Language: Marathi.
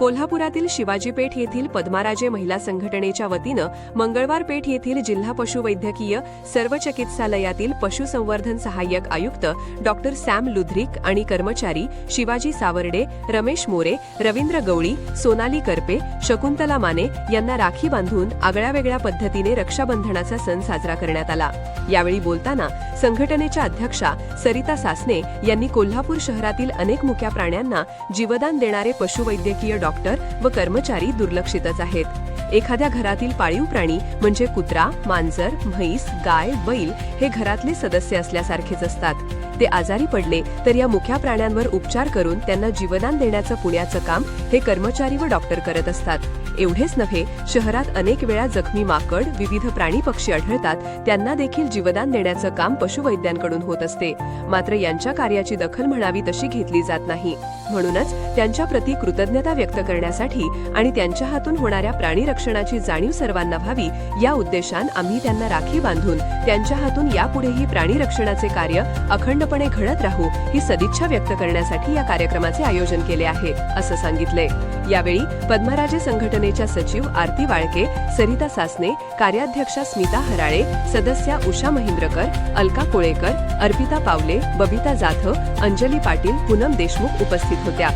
कोल्हापुरातील शिवाजी पेठ येथील पद्माराजे महिला संघटनेच्या वतीनं मंगळवार पेठ येथील जिल्हा पशुवैद्यकीय सर्व चिकित्सालयातील पशुसंवर्धन सहाय्यक आयुक्त डॉक्टर सॅम लुध्रिक आणि कर्मचारी शिवाजी सावर्डे रमेश मोरे रवींद्र गवळी सोनाली करपे शकुंतला माने यांना राखी बांधून आगळ्यावेगळ्या पद्धतीने रक्षाबंधनाचा सण साजरा करण्यात आला. यावेळी बोलताना संघटनेच्या अध्यक्षा सरिता सासने यांनी कोल्हापूर शहरातील अनेक मुक्या प्राण्यांना जीवदान देणारे पशुवैद्यकीय डॉक्टर व कर्मचारी दुर्लक्षितच आहेत. एखाद्या घरातील पाळीव प्राणी म्हणजे कुत्रा मांजर म्हैस गाय बैल हे घरातले सदस्य असल्यासारखेच असतात. ते आजारी पडले तर या मुख्या प्राण्यांवर उपचार करून त्यांना जीवदान देण्याचं पुण्याचं काम हे कर्मचारी व डॉक्टर करत असतात. एवढेच नव्हे शहरात अनेक वेळा जखमी माकड विविध प्राणी पक्षी आढळतात त्यांना देखील जीवदान देण्याचं काम पशुवैद्यांकडून होत असते. मात्र यांच्या कार्याची दखल म्हणावी तशी घेतली जात नाही. म्हणूनच त्यांच्याप्रती कृतज्ञता व्यक्त करण्यासाठी आणि त्यांच्या हातून होणाऱ्या प्राणी रक्षणाची जाणीव सर्वांना व्हावी या उद्देशान आम्ही त्यांना राखी बांधून त्यांच्या हातून यापुढेही प्राणी रक्षणाचे कार्य अखंडपणे घडत राहू ही सदिच्छा व्यक्त करण्यासाठी या कार्यक्रमाचे आयोजन केले आहे असं सांगितले. यावेळी पद्मराजे संघटनेच्या सचिव आरती वाळके सरिता सासने कार्याध्यक्षा स्मिता हराळे सदस्या उषा महिंद्रकर अलका कोळेकर अर्पिता पावले बबिता जाधव अंजली पाटील पूनम देशमुख उपस्थित 吐掉